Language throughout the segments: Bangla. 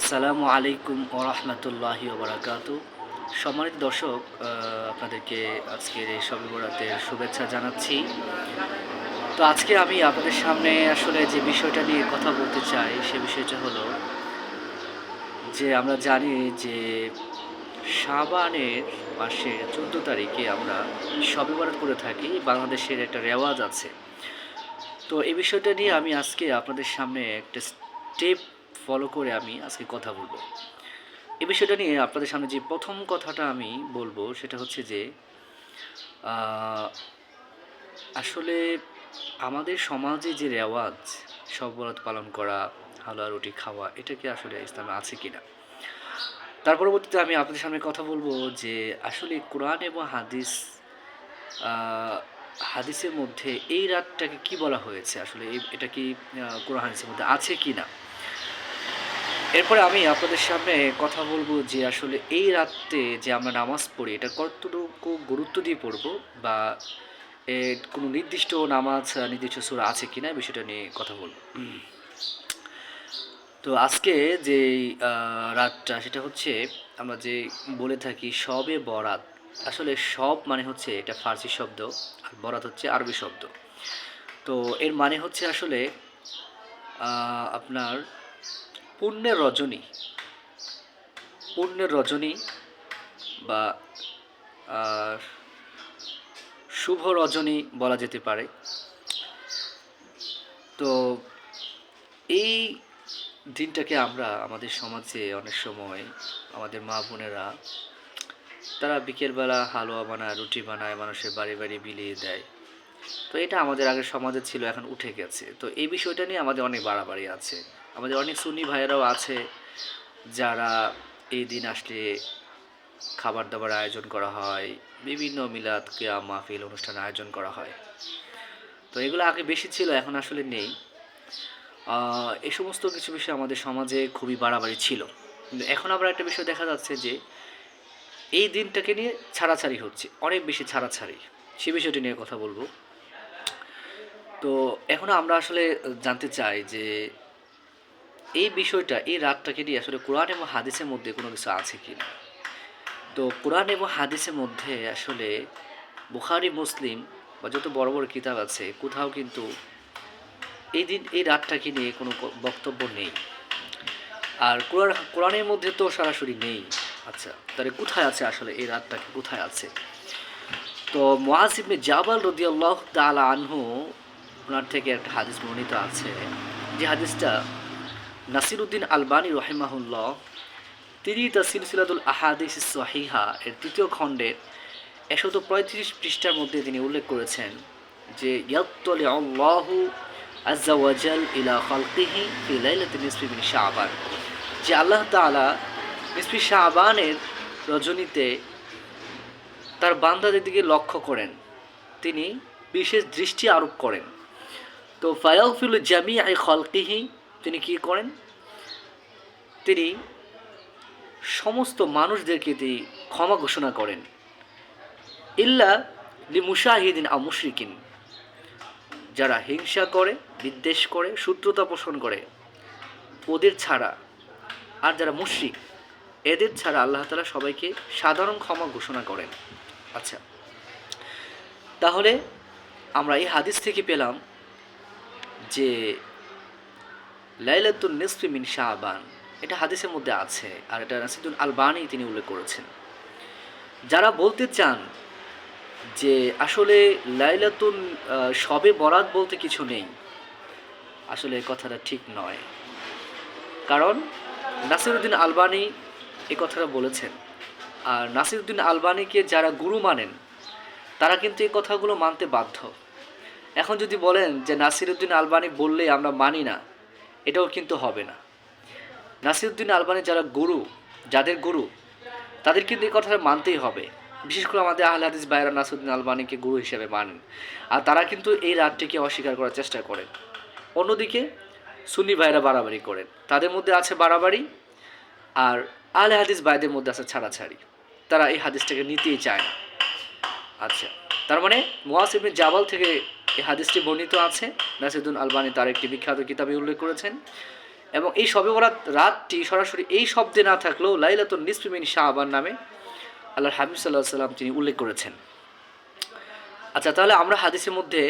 আসসালামু আলাইকুম ও রহমতুল্লাহি ওবরাকাত সম্মানিত দর্শক আপনাদেরকে আজকের এই সবে বরাতের শুভেচ্ছা জানাচ্ছি। তো আজকে আমি আপনাদের সামনে আসলে যে বিষয়টা নিয়ে কথা বলতে চাই, সে বিষয়টা হলো যে আমরা জানি যে সাবানের মাসে চোদ্দ তারিখে আমরা সবে বরাত করে থাকি, বাংলাদেশের একটা রেওয়াজ আছে। তো এই বিষয়টা নিয়ে আমি আজকে আপনাদের সামনে একটা স্টেপ ফলো করে আমি আজকে কথা বলব। এই বিষয়টা নিয়ে আপনাদের সামনে যে প্রথম কথাটা আমি বলব সেটা হচ্ছে যে আসলে আমাদের সমাজে যে রেওয়াজ সব বরাত পালন করা, হালুয়া রুটি খাওয়া, এটা কি আসলে ইসলামে আছে কি না তার পরবর্তীতে আমি আপনাদের সামনে কথা বলব যে, আসলে কোরআন এবং হাদিস হাদিসের মধ্যে এই রাতটাকে কি বলা হয়েছে? আসলে এটা কি কোরআন হাদিসের মধ্যে আছে কি না এরপরে আমি আপনাদের সামনে কথা বলব যে আসলে এই রাতে যে আমরা নামাজ পড়ি এটা কতটুকু গুরুত্ব দিয়ে পড়ব বা কোনো নির্দিষ্ট নামাজ নির্দিষ্ট সুরা আছে কিনা এই বিষয়টা নিয়ে কথা বলব। তো আজকে যে রাতটা সেটা হচ্ছে আমরা যে বলে থাকি সবে বরাত। আসলে সব মানে হচ্ছে এটা ফার্সি শব্দ আর বরাত হচ্ছে আরবি শব্দ। তো এর মানে হচ্ছে আসলে আপনার পুণ্যের রজনী। পুণ্যের রজনী বা শুভ রজনী বলা যেতে পারে। তো এই দিনটাকে আমরা আমাদের সমাজে অনেক সময় আমাদের মা বোনেরা তারা বিকেলবেলা হালুয়া বানায়, রুটি বানায়, মানুষের বাড়ি বাড়ি বিলিয়ে দেয়। তো এটা আমাদের আগে সমাজে ছিল, এখন উঠে গেছে। তো এই বিষয়টা নিয়ে আমাদের অনেক বাড়াবাড়ি আছে। আমাদের অনেক সুন্নি ভাইয়েরাও আছে যারা এই দিন আসলে খাবার দাবার আয়োজন করা হয়, বিভিন্ন মিলাদ কেয়া মাহফিল অনুষ্ঠান আয়োজন করা হয়। তো এগুলো আগে বেশি ছিল, এখন আসলে নেই। এই সমস্ত কিছু বিষয় আমাদের সমাজে খুবই বাড়াবাড়ি ছিল। কিন্তু এখন আবার একটা বিষয় দেখা যাচ্ছে যে, এই দিনটাকে নিয়ে ছাড়াছাড়ি হচ্ছে, অনেক বেশি ছাড়াছাড়ি। সে বিষয়টি নিয়ে কথা বলব। তো এখন আমরা আসলে জানতে চাই যে এই বিষয়টা, এই রাতটাকে নিয়ে আসলে কোরআন এবং হাদিসের মধ্যে কোনো কিছু আছে কি না? তো কোরআন এবং হাদিসের মধ্যে আসলে বুখারি, মুসলিম বা যত বড় বড় কিতাব আছে, কোথাও কিন্তু এই দিন, এই রাতটাকে নিয়ে কোনো বক্তব্য নেই। আর কোরআন, কোরআনের মধ্যে তো সরাসরি নেই। আচ্ছা তাহলে কোথায় আছে আসলে এই রাতটাকে কোথায় আছে? তো মোয়াজ ইবনে জাবাল রদিয়াল্লাহ তাআলা আনহু ওনার থেকে একটা হাদিস বর্ণিত আছে। যে হাদিসটা নাসিরুদ্দিন আলবানী রহিমাহুল্লাহ, তিনি তার সিলসিলাতুল আহাদিস সহিহা এর তৃতীয় খণ্ডের একশত পঁয়ত্রিশ পৃষ্ঠার মধ্যে তিনি উল্লেখ করেছেন যে, ইয়াত্তলি আল্লাহু আজ্জা ওয়াজাল ইলা খালকিহি ফি লাইলাতিন নিসফি মিন শাবান। যে আল্লাহ তাআলা নিসফি শাবানের রজনীতে তার বান্দাদের দিকে লক্ষ্য করেন। তিনি বিশেষ দৃষ্টি আরোপ করেন। তো ফায়াউফিল জামি আই খলকিহি, তিনি কি করেন? তিনি সমস্ত মানুষদেরকে তিনি ক্ষমা ঘোষণা করেন। ইল্লা লি মুশাহিদিন আ মুশরিকিন, যারা হিংসা করে, বিদ্বেষ করে, শত্রুতা পোষণ করে, ওদের ছাড়া। আর যারা মুশরিক, এদের ছাড়া আল্লাহ তালা সবাইকে সাধারণ ক্ষমা ঘোষণা করেন। আচ্ছা তাহলে আমরা এই হাদিস থেকে পেলাম যে লাইলাতুল নিসফি মিন শাহবান এটা হাদিসের মধ্যে আছে আর এটা নাসিদুল আলবানি তিনি উল্লেখ করেছেন। যারা বলতে চান যে আসলে লাইলাতুল সবে বরাত বলতে কিছু নেই, আসলে কথাটা ঠিক নয়। কারণ নাসিরুদ্দিন আলবানি এ কথাটা বলেছেন। আর নাসিরুদ্দিন আলবানিকে যারা গুরু মানেন, তারা কিন্তু এই কথাগুলো মানতে বাধ্য। এখন যদি বলেন যে নাসিরুদ্দিন আলবানি বললেই আমরা মানি না, এটাও কিন্তু হবে না। নাসিরুদ্দিন আলবানি যারা গুরু, যাদের গুরু, তাদের কিন্তু এই কথাটা মানতেই হবে। বিশেষ করে আমাদের আহলে হাদিস বাইরা নাসিরুদ্দিন আলবানিকে গুরু হিসেবে মানেন। আর তারা কিন্তু এই রাতটিকে অস্বীকার করার চেষ্টা করেন। অন্যদিকে সুন্নি ভাইরা বাড়াবাড়ি করেন। তাদের মধ্যে আছে বাড়াবাড়ি আর আহলে হাদিস ভাইদের মধ্যে আছে ছাড়াছাড়ি। তারা এই হাদিসটাকে নিতেই চায় না। আচ্ছা তার মানে মোয়াস ইবনে জাবাল থেকে এই হাদিসটি বর্ণিত আছে। নাসিদুল আলবানি তার একটি বিখ্যাত কিতাবে উল্লেখ করেছেন। এবং এই শবে বরাত রাতটি সরাসরি এই শব্দে না থাকলেও লাইলাতুন নিসফিমিন শাহবান নামে আল্লাহর হাবিব সাল্লাহ সাল্লাম তিনি উল্লেখ করেছেন। আচ্ছা তাহলে আমরা হাদিসের মধ্যে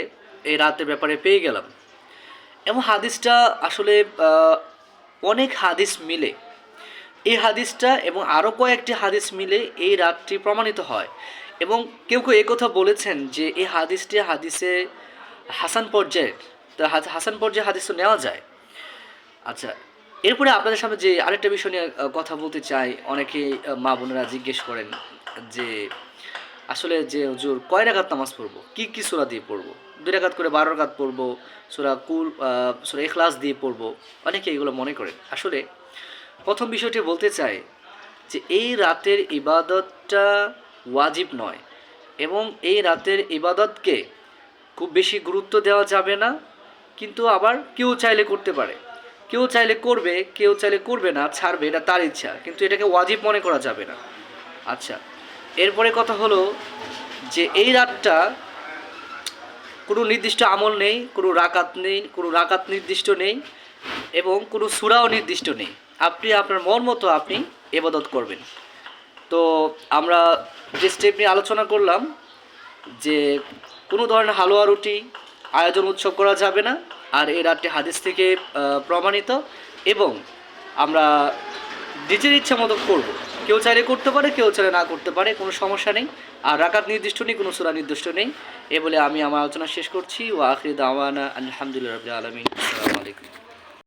এই রাতের ব্যাপারে পেয়ে গেলাম। এবং হাদিসটা আসলে অনেক হাদিস মিলে। এই হাদিসটা এবং আরও কয়েকটি হাদিস মিলে এই রাতটি প্রমাণিত হয়। এবং কেউ কেউ কথা বলেছেন যে এই হাদিসটি হাদিসে হাসান পর্যায়ের তা হাসান পর্যায়ে হাদিস তো নেওয়া যায়। আচ্ছা এরপরে আপনাদের সামনে যে আরেকটা বিষয় নিয়ে কথা বলতে চাই অনেকে মা বোনেরা জিজ্ঞেস করেন যে, আসলে যে হুজুর কয় রাকাত নামাজ পড়ব? কি কি সূরা দিয়ে পড়ব? দুই রাকাত করে বারো রাকাত পড়ব, সূরা কুল সূরা এখলাস দিয়ে পড়ব। অনেকে এগুলো মনে করেন। আসলে প্রথম বিষয়টি বলতে চাই যে, এই রাতের ইবাদতটা ওয়াজিব নয় এবং এই রাতের ইবাদতকে খুব বেশি গুরুত্ব দেওয়া যাবে না, কিন্তু আবার কেউ চাইলে করতে পারে। কেউ চাইলে করবে, কেউ চাইলে করবে না, ছাড়বে, এটা তার ইচ্ছা, কিন্তু এটাকে ওয়াজিব মনে করা যাবে না। আচ্ছা এরপরে কথা হলো যে এই রাতটা কোনো নির্দিষ্ট আমল নেই, কোনো রাকাত নেই, কোনো রাকাত নির্দিষ্ট নেই, এবং কোনো সুরাও নির্দিষ্ট নেই। আপনি আপনার মন মতো আপনি এবাদত করবেন। তো আমরা যে স্টেপ নিয়ে আলোচনা করলাম, যে কোনো ধরনের হালুয়া রুটি আয়োজন উৎসব করা যাবে না। আর এই রাতটি হাদিস থেকে প্রমাণিত এবং আমরা নিজের ইচ্ছা মতো করব। কেউ চাইলে করতে পারে, কেউ চাইলে না করতে পারে, কোনো সমস্যা নেই। আর রাকাত নির্দিষ্ট নেই, কোনো সুরা নির্দিষ্ট নেই। এ বলে আমি আমার আলোচনা শেষ করছি। ও আখরি দাওয়ানা আলহামদুলিল্লাহ রবিল আলমিন। আসসালামু আলাইকুম।